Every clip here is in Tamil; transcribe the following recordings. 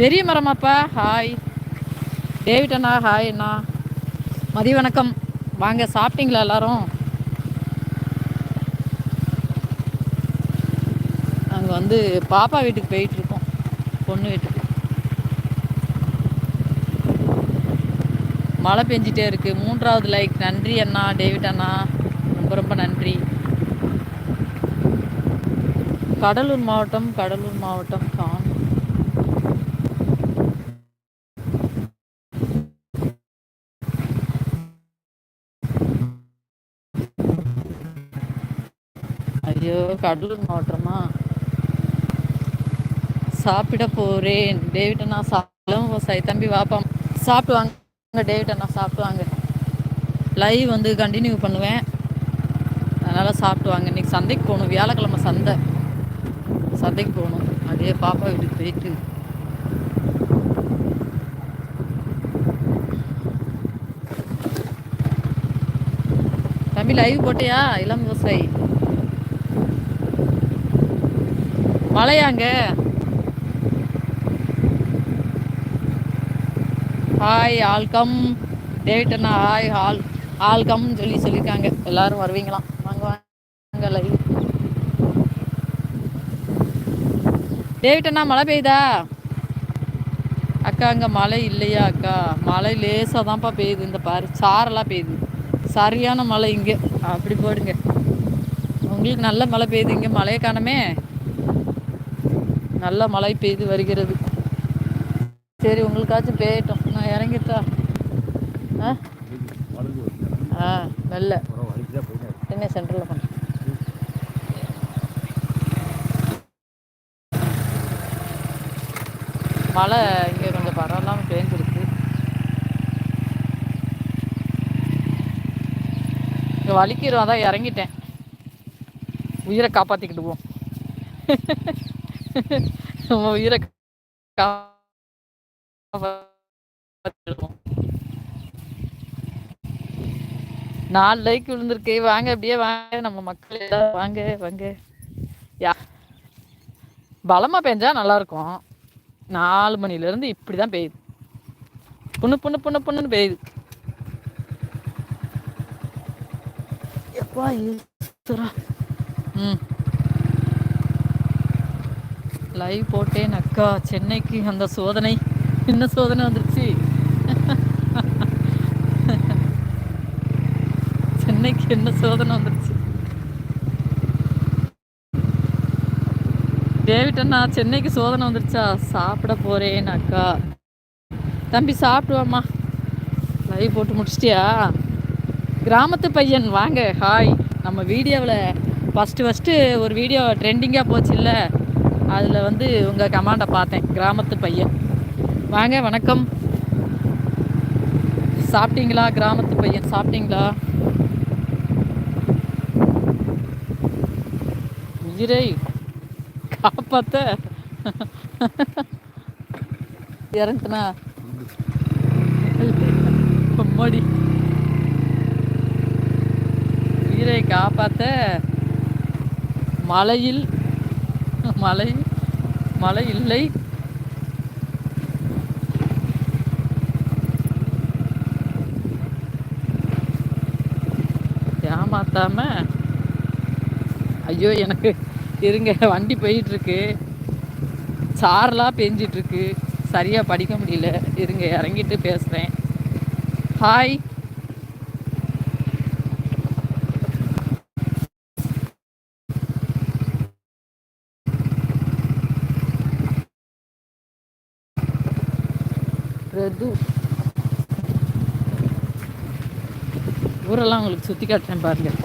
பெரிய மரமாப்பா. ஹாய் டேவிட் அண்ணா ஹாய் அண்ணா. மதிய வணக்கம். வாங்க சாப்பிட்டீங்களா எல்லாரும்? நாங்கள் வந்து பாப்பா வீட்டுக்கு போயிட்டு இருக்கோம் பொண்ணு வீட்டுக்கு. மழை பெஞ்சிட்டே இருக்கு. மூன்றாவது லைக் நன்றி அண்ணா டேவிட் அண்ணா. ரொம்ப ரொம்ப நன்றி. கடலூர் மாவட்டம் கடலூர் மாவட்டம் கான் ஐயோ கடலூர் மாவட்டமா? சாப்பிட போறேன். டேவிட் அண்ணா சாப்பிடும் சை தம்பி வாப்பா சாப்பிட்டு வாங்க டேவிட் அண்ணா சாப்பிட்டு வாங்க லைவ் வந்து கண்டினியூ பண்ணுவேன். அதனால் சாப்பிட்டு வாங்க இன்னைக்கு சந்தைக்கு போகணும். வியாழக்கிழமை சந்தை. சந்தைக்கு போகணும். அதே பாப்பா வீட்டுக்கு போயிட்டு. தம்பி லைவ் போட்டியா? இளம் விவசாயி. மழையாங்க ஹாய் ஆல்கம் டேவிட் அண்ணா ஹாய் ஆல் ஆல்கம்னு சொல்லி சொல்லியிருக்காங்க எல்லாரும் வருவீங்களாம் வாங்க வாங்க லைவ் டேவிட் அண்ணா மழை பெய்யுதா? அக்கா அங்கே மழை இல்லையா அக்கா? மழை லேசாக தான்ப்பா பெய்யுது. இந்த பாரு சாரெல்லாம் பெய்யுது. சரியான மழை இங்கே. அப்படி போடுங்க. உங்களுக்கு நல்ல மழை பெய்யுது இங்கே. மழையை காணமே. நல்ல மழை பெய்து வருகிறது. சரி உங்களுக்காச்சும் பெய்யட்டும் நான் இறங்கிட்டா. ஆ? ஆ மெல்ல. சென்னை சென்டரில் பண்ண. மழை இங்கே கொஞ்சம் பரவாயில்லாமல் பேஞ்சிருக்கு. இங்கே வலிக்கிறோம் அதான் இறங்கிட்டேன். உயிரை காப்பாற்றிக்கிடுவோம் நம்ம உயிரை நாலு லைக் விழுந்திருக்கு வாங்க அப்படியே வாங்க. நம்ம மக்கள் எல்லாரும் வாங்க வாங்க. யா. பலமாக பெஞ்சா நல்லா இருக்கும் நாலு மணிலேருந்து இப்படி தான் பெய்யுது. புண்ணு புண்ணு புண்ணு புண்ணுன்னு பெய்யுது. எப்பா. ம். லைவ் போட்டேன் அக்கா. சென்னைக்கு அந்த சோதனை. என்ன சோதனை வந்துருச்சு. சென்னைக்கு என்ன சோதனை வந்துருச்சு? டேவிட் அண்ணா சென்னைக்கு சோதனை வந்துருச்சா? சாப்பிட போறேன் அக்கா. தம்பி சாப்பிடுவாம்மா. லைவ் போட்டு முடிச்சிட்டியா? கிராமத்து பையன். வாங்க ஹாய் நம்ம வீடியோவில் ஃபஸ்ட்டு ஃபஸ்ட்டு ஒரு வீடியோ ட்ரெண்டிங்காக போச்சு இல்லை அதில் வந்து உங்கள் கமாண்டை பார்த்தேன் கிராமத்து பையன். வாங்க வணக்கம். சாப்பிட்டீங்களா? கிராமத்து பையன் சாப்பிட்டீங்களா? உயிரை காப்பாத்த. இறந்துனா மோடி உயிரை காப்பாற்ற மலையில் மழை மழை இல்லை. ஏமாத்தாம ஐயோ எனக்கு இருங்க வண்டி போயிட்டு இருக்கு சாரெலாம் பெஞ்சிட்ருக்கு சரியாக படிக்க முடியல. இருங்க இறங்கிட்டு பேசுகிறேன் ஹாய் பிரது. ஊரெல்லாம் உங்களுக்கு சுற்றி காட்டுறேன் பாருங்கள்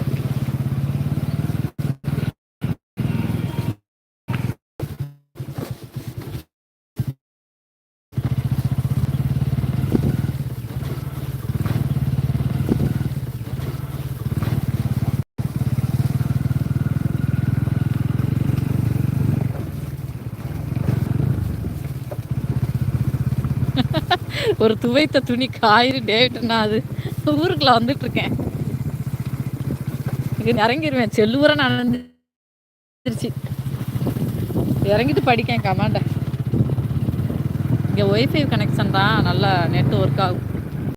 ஒரு துவைத்த துணி காயிறு டேவிட்னா அது. ஊருக்குள்ள வந்துட்டுருக்கேன். இங்கே இறங்கிடுவேன் செல்லூரை நான் வந்துருச்சு இறங்கிட்டு படிக்கேன் கமாண்ட. இங்கே ஒய்ஃபை கனெக்ஷன் தான். நல்லா நெட் ஒர்க் ஆகும்.